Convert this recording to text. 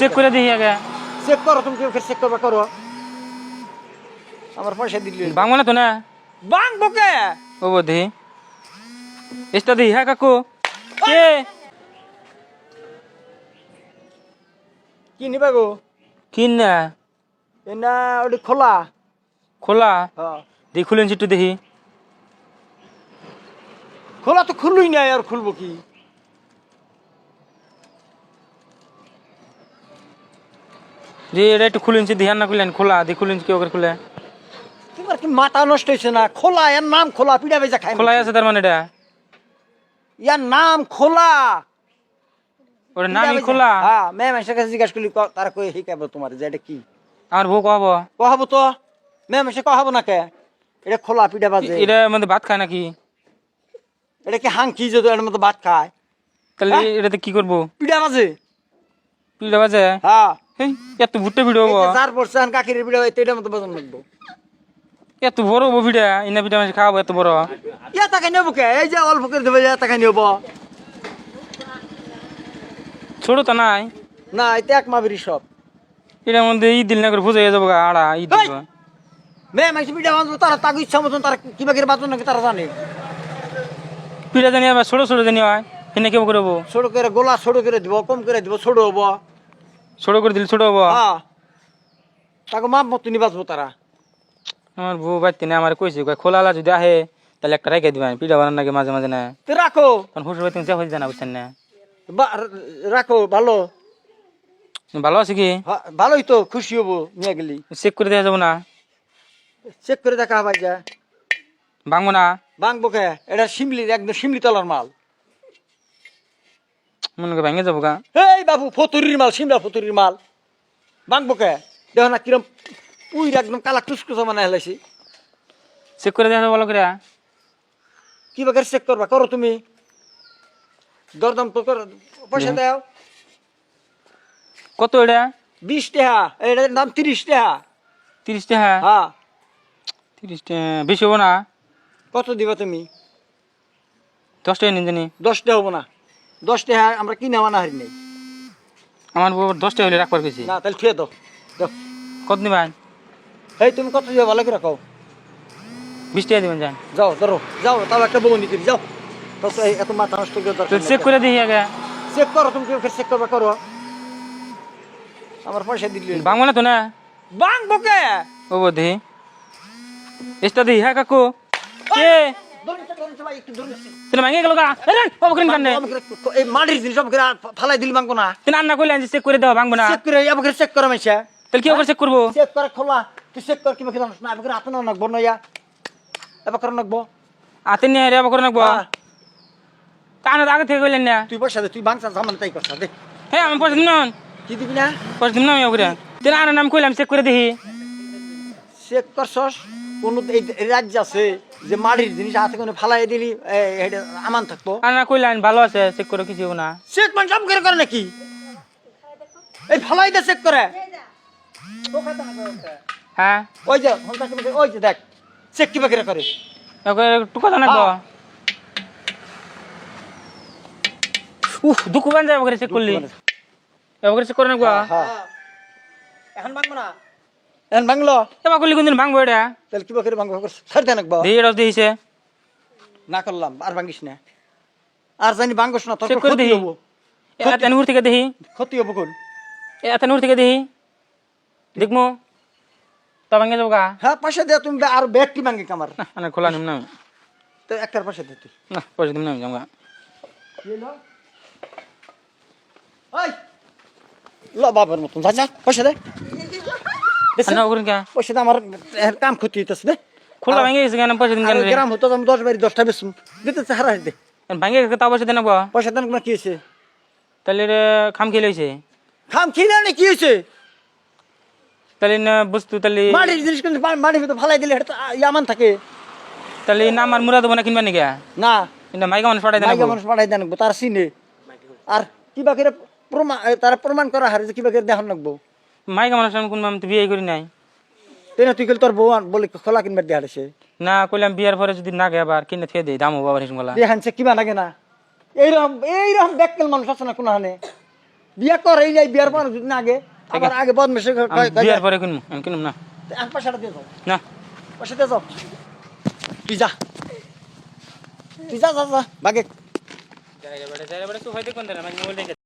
Check করে দেখি আগে। চেক করো তুমি কেউ চেক করবা করো। আমার পয়সা দিলি। বাংলা না তো না? বাং বকে ও বো দেখি এসটা দেখি হ্যাঁ কাকু। কে? কি নিবা গো? কিন না? এ না ওটি খোলা। খোলা? হ্যাঁ। দেখি খুলেন একটু দেখি। খোলা তো খুলুই নাই আর খুলবো কি? যে এটা একটু খুলেন ধ্যান না খুলেন খোলা দেখি খুলেন কি ওকে খুলে। তোমার কি মাথা নষ্ট হয়েছে না? খোলা এর নাম খোলা পিঠা বেজা খাই খোলাই আছে তার মানে এটা? ইয়ার নাম খোলা। ওটা নামই খোলা? হ্যাঁ ম্যাম এসে কাছে জিজ্ঞাসা করলি তারা কই শিখাবো তোমার যে এটা কি? আমার বউ কব। কহাবো তো? ম্যাম এসে কহাবো না কে এটা খোলা পিঠা বাজে। এটা মধ্যে ভাত খায় নাকি? এটা কি হাঙ্কি যদি এর মতো ভাত খায়? তাহলে হ্যাঁ? এটাতে কি করব? পিঠা বাজে। পিঠা বাজে? হ্যাঁ। এত ভুট্টা যার কাকির মতো বাজন লাগবো। এত বড় হব পিঠা ইনা পিঠা মানুষ খাওয়াবো এত বড় ইয়া তাকে নেব কে এই যে অল্প করে দেবে তাকে নেব ছোট তো নাই? না এটা এক মাবিরি সব এটার মধ্যে ঈদ দিল না করে বুঝে যাব গা, আড়া! দিব। পিঠা বাঁধবো তারা তাকে ইচ্ছা মতন তারা কিবা করে বাঁধবো নাকি তারা জানে। পিঠা জানি আবার ছোট ছোট জানি হয় এনে কেউ করব ছোট করে গোলা ছোট করে দিব কম করে দিব ছোট হব। ছোট করে দিলে ছোট হব। তাকে মাপ মতনই বাঁচবো তারা। আমার বউ বাড়তে না আমার কইছে কয় খোলা আলা যদি আহে তাহলে একটা রেখে দিবেন পিঠা বানান নাকি মাঝে মাঝে না রাখো। তখন হুসুর বাড়তে যা হয়ে জানা বুঝছেন না? রাখো ভালো। ভালো আছে কি? ভালোই তো খুশি হব নিয়ে গেলি। চেক করে দেওয়া যাব না? চেক করে দেখা ভাই যা। ভাঙবো না? বাংবো কে? এটা শিমলির একদম শিমলি তলার মাল। মনে করে ভেঙে যাব গা। এই বাবু ফতুরির মাল সিমলা ফতুরির মাল। বাংবো কে? দেখো না কিরম পুইর একদম কালা টুসকুসা মানে হেলাইছি চেক করে যাব ভালো করে। কি বাকের চেক করবা? করো তুমি। দরদাম তো করো। পয়সা দাও। কত এটা? বিশ টাকা। এটার দাম তিরিশ টাকা। তিরিশ টাকা? হ্যাঁ। তিরিশ টাকা। বেশি হব না? কত দিবা তুমি? দশ টাকা নিন জানি। দশ টাকা হব না। দশ টাকা আমরা কিনে আনা হারি নেই। আমার বউ দশ টাকা হলে রাখবার পেয়েছি না তাহলে খেয়ে দাও। কত নিবেন এই তুমি কত দিবা ভালো করে খাও বিশ টাকা দিবেন যান। যাও ধরো। যাও তাও একটা বউ নিতে যাও। তো এত মাথা নষ্ট করে চেক করে দেখি আগে। চেক করো তুমি চেক করবা করো। আমার পয়সা দিলি। ভাঙবো না তো না? বাং বকে ও বো দেখি এসটা হ্যাঁ কাকু। কে? তুমি ভেঙে গেল গা। আরে, এই মাটির জিনিস ফালাই দিলি না। চেক করে দেওয়া ভাঙবো না। চেক করে চেক করে মাইছে। তাহলে কি করে চেক করব? চেক করে খোলা। তুই চেক কর কিবা জানিস না এবার হাতে না নাকবো নয়া এবার করে নাকবো? হাতে নিয়ে রে করে রাখব। কানে আগে থেকে কইলেন না। তুই পয়সা দে তুই বাংসা সামান তাই কথা দে। হ্যাঁ আমি পয়সা দিন না। কি দিবি না? পয়সা না তুমি নাম কইলাম চেক করে দেখি। চেক করছস? কোন এই রাজ্য আছে যে মাটির জিনিস হাতে কোনো ফালাই দিলি এটা আমান আর না কইলেন ভালো আছে চেক করে কিছু না। চেক মানে করে করে নাকি? এই ফালাই দে চেক করে। হ্যাঁ। ওই যে ওই যে দেখ চেক কিবা করে করে। একটু কথা নাকবো? হ্যাঁ। উফ দুঃখ বান যায় ওকে চেক করলি। ওকে চেক করে নাকবো? হ্যাঁ এখন ভাঙবো ভাঙলো এবার করলি কোনদিন ভাঙবো এটা? তাহলে কিবা করে ভাঙবো? ছাড় দেন একবার দিয়ে রস দিয়েছে না করলাম আর ভাঙিস না। আর জানি ভাঙস না তোর ক্ষতি হব। এত নূর থেকে দেখি ক্ষতি হব কোন? এত নূর থেকে দেখি দেখব তা ভাঙে যাব গা। হ্যাঁ পয়সা দে তুমি আর ব্যাগ কি ভাঙে কামার না খোলা নিম না। তো একটার পয়সা দে তুই। না পয়সা দিম না আমি যাব ল। বাবার মতন যা যা পয়সা দে। পয়সা আমার কাম ক্ষতি হইতেছে দে খোলা ভাঙে গেছে কেন? পয়সা দিন কেন রে? গ্রাম হতো আমি দশ বাড়ি দশটা বেসুম দিতেছে হারা দে ভাঙে গেছে তা পয়সা দেন পয়সা দেন কি হয়েছে তাহলে খাম খেলে হয়েছে খাম খেয়ে না কি হয়েছে তাহলে না বস্তু তাহলে মাটির জিনিস কিন্তু মাটির ভিতরে ফালাই দিলে ইয়ামান থাকে। তাহলে না আমার মুরা দেবো না কিনবা নাকি? না। এটা মাইকা মানুষ পাঠাই দেন মাইকা মানুষ পাঠাই দেন তার সিনে। আর কিবা করে প্রমাণ তারা প্রমাণ করা হারে যে কিবা করে দেখান লাগবো। মাইকা মানুষ আমি কোন আমি তো বিয়ে করি নাই। তাই না তুই গেলে তোর বউ বলে খোলা কিনবার দিয়ে হারেছে না কইলাম বিয়ার পরে যদি না গে আবার কিনে থিয়ে দেই দাম হব আবার হিসুম গলা দিয়ে হানছে কিবা নাগে না। এইরকম এইরকম ব্যাককেল মানুষ আছে না কোনো হানে। বিয়া করে এই নাই বিয়ার পর যদি না আগে আবার আগে বদমেশে আমি বিয়ার পরে কিনবো আমি কিনুম না। পয়সাটা দিয়ে যাও। না। পয়সা দিয়ে যাও। তুই যা। তুই যা যা যা। বাগে।